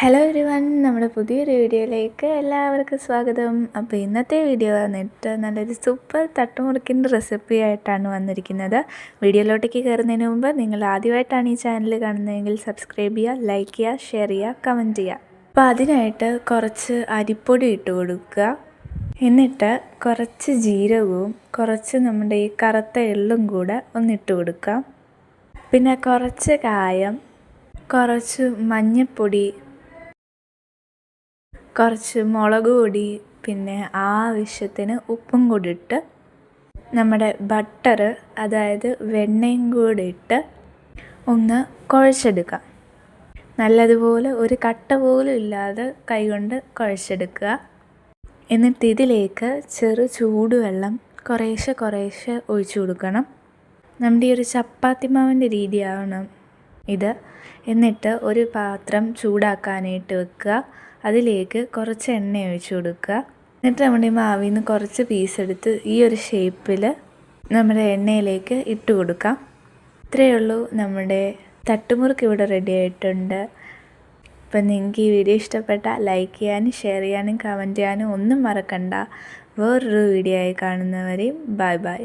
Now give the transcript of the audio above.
Hello everyone നമ്മുടെ പുതിയൊരു വീഡിയോയിലേക്ക് എല്ലാവർക്കും സ്വാഗതം. അപ്പോൾ ഇന്നത്തെ വീഡിയോ വന്നിട്ട് നല്ലൊരു സൂപ്പർ തട്ടുമുറുക്കിന്റെ റെസിപ്പി ആയിട്ടാണ് വന്നിരിക്കുന്നത്. വീഡിയോയിലോട്ടേക്ക് കയറുന്നതിന് മുമ്പ് നിങ്ങൾ ആദ്യമായിട്ടാണ് ഈ ചാനൽ കാണുന്നതെങ്കിൽ സബ്സ്ക്രൈബ് ചെയ്യുക ലൈക്ക് ചെയ്യുക ഷെയർ ചെയ്യുക കമന്റ് ചെയ്യുക. അപ്പോൾ അതിനായിട്ട് കുറച്ച് അരിപ്പൊടി ഇട്ട് കൊടുക്കുക. എന്നിട്ട് കുറച്ച് ജീരകവും കുറച്ച് നമ്മുടെ ഈ കറുത്ത എള്ളും കൂടെ ഒന്നിട്ട് കൊടുക്കാം. പിന്നെ കുറച്ച് കായം കുറച്ച് മഞ്ഞൾപ്പൊടി കുറച്ച് മുളക് പൊടി പിന്നെ ആവശ്യത്തിന് ഉപ്പും കൂടി ഇട്ട് നമ്മുടെ ബട്ടർ അതായത് വെണ്ണയും കൂടി ഇട്ട് ഒന്ന് കുഴച്ചെടുക്കുക നല്ലതുപോലെ ഒരു കട്ട പോലും ഇല്ലാതെ കൈകൊണ്ട് കുഴച്ചെടുക്കുക. എന്നിട്ട് ഇതിലേക്ക് ചെറു ചൂടുവെള്ളം കുറേശ്ശെ കുറേശ്ശെ ഒഴിച്ചു കൊടുക്കണം. നമ്മുടെ ഈ ഒരു ചപ്പാത്തി മാവിന്റെ രീതിയാവണം ഇത്. എന്നിട്ട് ഒരു പാത്രം ചൂടാക്കാനായിട്ട് വെക്കുക. അതിലേക്ക് കുറച്ച് എണ്ണ ഒഴിച്ചു കൊടുക്കുക. എന്നിട്ട് നമ്മുടെ മാവിൽ നിന്ന് കുറച്ച് പീസ് എടുത്ത് ഈ ഒരു ഷേപ്പിൽ നമ്മുടെ എണ്ണയിലേക്ക് ഇട്ട് കൊടുക്കാം. ഇത്രയേ ഉള്ളൂ നമ്മുടെ തട്ടുമുറുക്ക് ഇവിടെ റെഡി ആയിട്ടുണ്ട്. അപ്പം നിങ്ങൾക്ക് ഈ വീഡിയോ ഇഷ്ടപ്പെട്ടാൽ ലൈക്ക് ചെയ്യാനും ഷെയർ ചെയ്യാനും കമന്റ് ചെയ്യാനും ഒന്നും മറക്കണ്ട. വേറൊരു വീഡിയോ ആയി കാണുന്നവരെയും ബൈ ബൈ